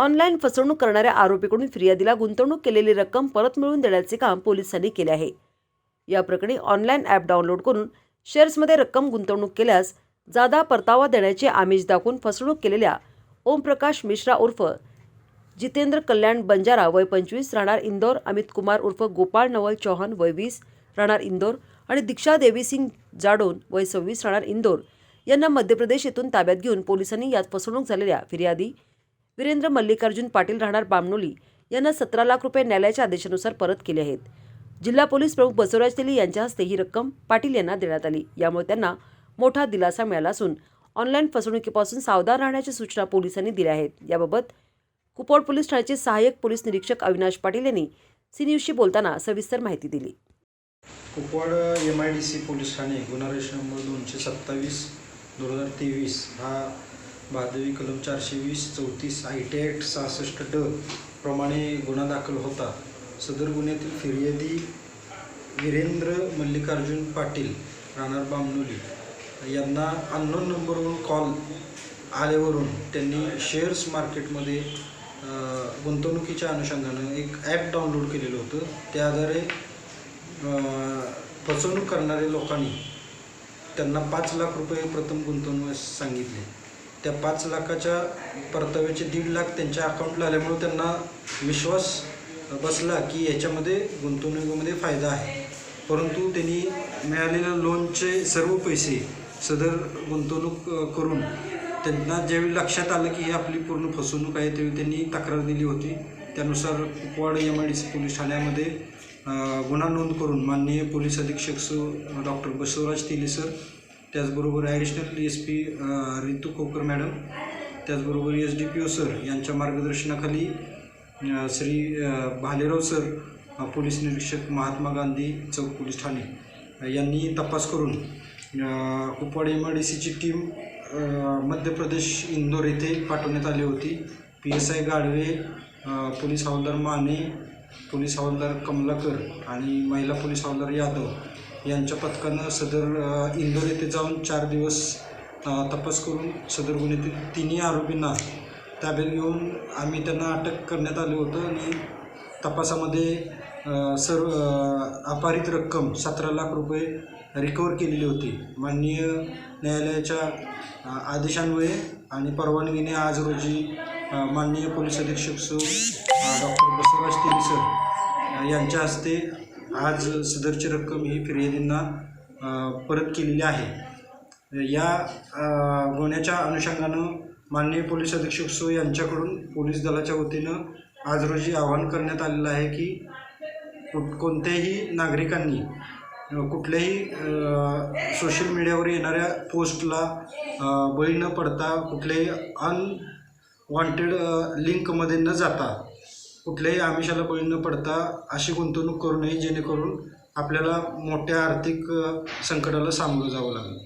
Online फसवणूक करणाऱ्या आरोपीकडून फिर्यादीला गुंतवणूक केलेली रक्कम परत मिळवून देण्याचे काम पोलिसांनी केले आहे. या प्रकरणी ऑनलाईन ॲप डाउनलोड करून शेअर्समध्ये रक्कम गुंतवणूक केल्यास जादा परतावा देण्याचे आमिष दाखवून फसवणूक केलेल्या ओमप्रकाश मिश्रा उर्फ जितेंद्र कल्याण बंजारा वय पंचवीस राहणार इंदोर अमित कुमार उर्फ गोपाळ नवल चौहान वय वीस राहणार इंदोर आणि दीक्षा देवी सिंग जाडोन वय सव्वीस राहणार इंदोर. यांना मध्य प्रदेश येथून ताब्यात घेऊन पोलिसांनी यात फसवणूक झालेल्या फिर्यादी वीरेंद्र मल्लिकार्जुन पाटील राहणार बामणोली यांना सतरा लाख रुपये न्यायालयाच्या आदेशानुसार परत केले आहेत. जिल्हा पोलीस प्रमुख बसवराज तेली यांच्या हस्ते ही रक्कम पाटील यांना देण्यात आली. यामुळे त्यांना मोठा दिलासा मिळाला असून ऑनलाईन फसवणुकीपासून सावधान राहण्याच्या सूचना पोलिसांनी दिल्या आहेत. याबाबत कुपवाड पोलीस ठाण्याचे सहाय्यक पोलीस निरीक्षक अविनाश पाटील यांनी सी न्यूजशी बोलताना सविस्तर माहिती दिली. Kupwad M I D C police Thane गुन्हा नंबर दोनशे सत्तावीस दोन हजार तेवीस हा बादवी कलम चारशे वीस चौतीस आय टी ॲक्ट सहासष्ट ड प्रमाणे गुन्हा दाखल होता. सदर गुन्ह्यातील फिर्यादी वीरेंद्र मल्लिकार्जुन पाटील राहणार बामनोली यांना अननोन नंबरवरून कॉल आल्यावरून त्यांनी शेअर्स मार्केटमध्ये गुंतवणुकीच्या अनुषंगानं एक ॲप डाउनलोड केलेलं होतं. त्या आधारे फसवणूक करणाऱ्या लोकांनी त्यांना पाच लाख रुपये प्रथम गुंतवणूक सांगितले. त्या पाच लाखाच्या परताव्याचे दीड लाख त्यांच्या अकाउंटला आल्यामुळे त्यांना विश्वास बसला की याच्यामध्ये गुंतवणुकीमध्ये फायदा आहे. परंतु त्यांनी मिळालेल्या लोनचे सर्व पैसे सदर गुंतवणूक करून त्यांना ज्यावेळी लक्षात आलं की ही आपली पूर्ण फसवणूक आहे त्यावेळी त्यांनी तक्रार दिली होती. त्यानुसार Kupwad M I D C police ठाण्यामध्ये गुन्हा नोंद करून माननीय पोलीस अधीक्षक सु डॉक्टर बसवराज तिले सर त्याचबरोबर additional S P Ritu Khokar madam त्याचबरोबर S D P O sir यांच्या मार्गदर्शनाखाली श्री भालेराव सर पोलीस निरीक्षक महात्मा गांधी चौक पोलीस ठाणे यांनी तपास करून कुपवाड एम आय डी सीची टीम मध्य प्रदेश इंदोर येथे पाठवण्यात आली होती. P S I Gadve police हवालदार माने पोलीस हवालदार कमलाकर आणि महिला पोलीस हवालदार यादव यांच्या पथकानं सदर इंदोर येथे जाऊन चार दिवस तपास करून सदर गुन्ह्यातील तिन्ही आरोपींना ताब्यात घेऊन आम्ही त्यांना अटक करण्यात आलं होतं आणि तपासामध्ये सर्व अपारित रक्कम सतरा लाख रुपये रिकवर केलेली होती. माननीय न्यायालयाच्या आदेशांमुळे आदेशान्वये आणि परवानगीने आज रोजी माननीय पोलीस अधीक्षक सो डॉक्टर बसवराज तेली सर यांच्या हस्ते आज सदरची रक्कम ही फिर्यादींना परत केलेली आहे. या गुन्ह्याच्या अनुषंगानं माननीय पोलीस अधीक्षक सो यांच्याकडून पोलीस दलाच्या वतीनं आज रोजी आवाहन करण्यात आलेलं आहे की कुठ कोणत्याही नागरिकांनी कुठल्याही सोशल मीडियावर येणाऱ्या पोस्टला बळी न पडता कुठल्याही अनवॉन्टेड लिंकमध्ये न जाता कुठल्याही आमिषाला बळी न पडता अशी गुंतवणूक करू नये जेणेकरून आपल्याला मोठ्या आर्थिक संकटाला सामोरं जावं लागेल.